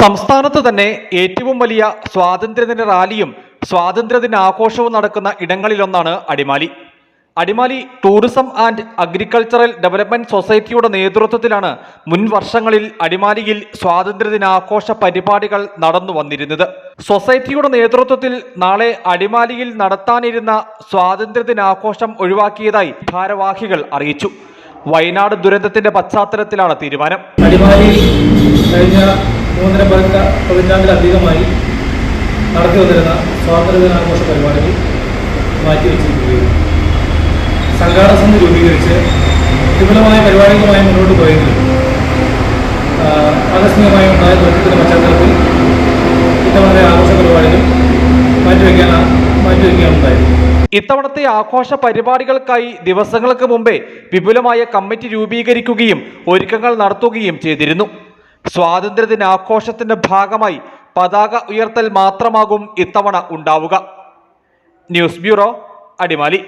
സംസ്ഥാനത്ത് തന്നെ ഏറ്റവും വലിയ സ്വാതന്ത്ര്യദിന റാലിയും സ്വാതന്ത്ര്യദിന ആഘോഷവും നടക്കുന്ന ഇടങ്ങളിലൊന്നാണ് Adimali. Adimali tourism and agricultural development സൊസൈറ്റിയുടെ നേതൃത്വത്തിലാണ് മുൻ വർഷങ്ങളിൽ അടിമാലിയിൽ സ്വാതന്ത്ര്യദിനാഘോഷ പരിപാടികൾ നടന്നു വന്നിരുന്നത്. സൊസൈറ്റിയുടെ നേതൃത്വത്തിൽ നാളെ അടിമാലിയിൽ നടത്താനിരുന്ന സ്വാതന്ത്ര്യദിനാഘോഷം ഒഴിവാക്കിയതായി ഭാരവാഹികൾ അറിയിച്ചു. വയനാട് ദുരന്തത്തിന്റെ പശ്ചാത്തലത്തിലാണ് തീരുമാനം. അടിമാലി കഴിഞ്ഞ മൂന്നര പതിനെട്ട് പതിറ്റാണ്ടിലധികമായി നടത്തി വന്നിരുന്ന സ്വാതന്ത്ര്യദിനാഘോഷ പരിപാടികൾ മാറ്റിവെച്ചിരിക്കുകയും സംഘാടക സമിതി രൂപീകരിച്ച് വിപുലമായ പരിപാടികളുമായി മുന്നോട്ട് പോയെങ്കിലും ആകസ്മികമായി ഉണ്ടായ ദുരന്തത്തിന്റെ പശ്ചാത്തലത്തിൽ ഇത്തവണത്തെ ആഘോഷ പരിപാടികൾ മാറ്റിവെക്കാൻ മാറ്റിവെക്കാനുണ്ടായിരുന്നു ഇത്തവണത്തെ ആഘോഷ പരിപാടികൾക്കായി ദിവസങ്ങൾക്ക് മുമ്പേ വിപുലമായ കമ്മിറ്റി രൂപീകരിക്കുകയും ഒരുക്കങ്ങൾ നടത്തുകയും ചെയ്തിരുന്നു. സ്വാതന്ത്ര്യദിനാഘോഷത്തിന്റെ ഭാഗമായി പതാക ഉയർത്തൽ മാത്രമാകും ഇത്തവണ ഉണ്ടാവുക. News bureau Adimali.